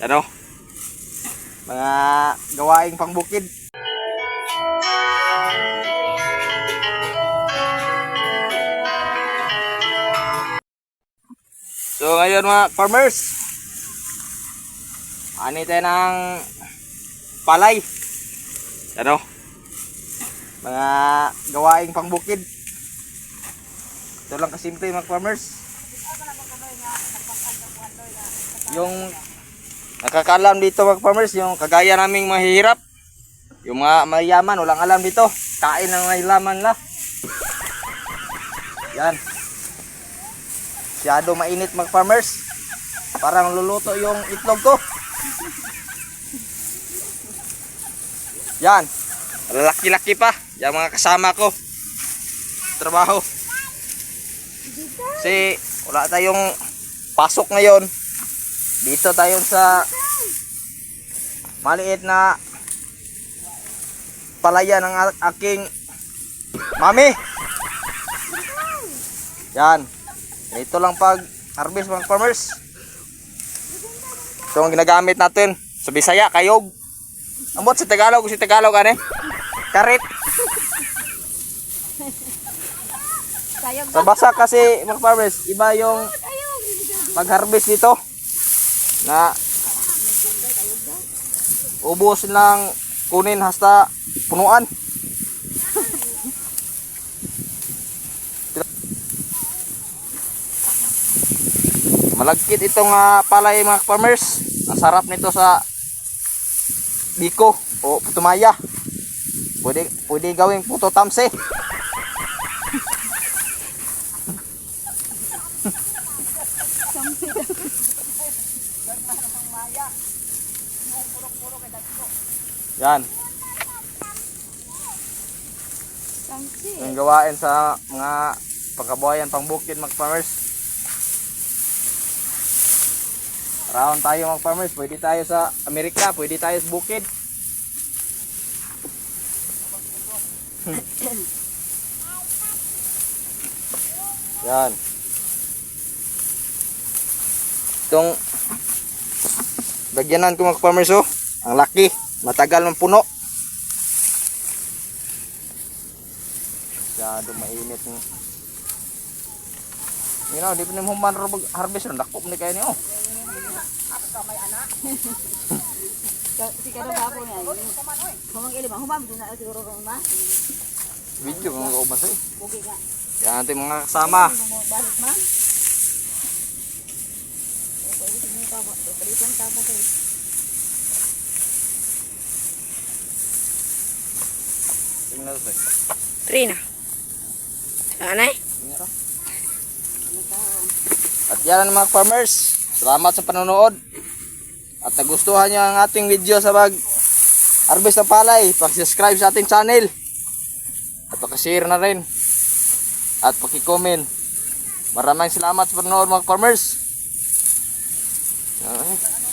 ano, mga gawaing pangbukid. So ngayon mga farmers, ani tayo ng palay. Ano, mga gawaing pangbukid. Ito lang kasimple mga farmers. Yung nakakalam dito mga farmers, yung kagaya naming mahihirap. Yung mga mayaman, walang alam dito. Kain ng laman la. Yan. Masyado mainit mga farmers. Parang luluto yung itlog ko. Yan. Lalaki-laki pa. Yung mga kasama ko. Trabaho. Kasi wala tayong pasok ngayon. Dito tayo sa maliit na palaya ng aking mami. Yan. Ito lang pag harvest mga farmers. Ito ang ginagamit natin sa Bisaya, kayog. Amot sa Tagalog, si Tagalog ano? Karit. Sa basa kasi mga farmers, iba yung pag-harvest dito na ubos lang kunin hasta punuan. Malagkit itong ah, palay mga farmers. Ang sarap nito sa biko o putumaya. Pwede, pwede gawing puto tamse. Yan. Samsi. Yung gawain sa mga pagkabuhayan pang bukid mga farmers. Around tayo mga farmers, pwede tayo sa Amerika, pwede tayo sa bukid. Yan. Itong Bagyanan ko mga farmers oh. Ang laki. Matagal ng puno. Masyado mainit ng You know, di pa ni human harvest ron dakop ni kay ni oh. Ka- Si kada ba ako niya? Humang ili ba? Humam din na siguro kung ma. Video kung. Bugi nga. Yan ating mga kasama. Balik ma. Pwede sini ka ba? Pwede kang tapa to. Tingnan natin. Trina. Anay? At yan ang mga farmers. Salamat sa panonood. At nagustuhan nyo ang ating video sa pag harvest ng palay. Pag-subscribe sa ating channel. At pag-share na rin. At pag-comment. Maraming salamat sa panonood mga farmers. Ay.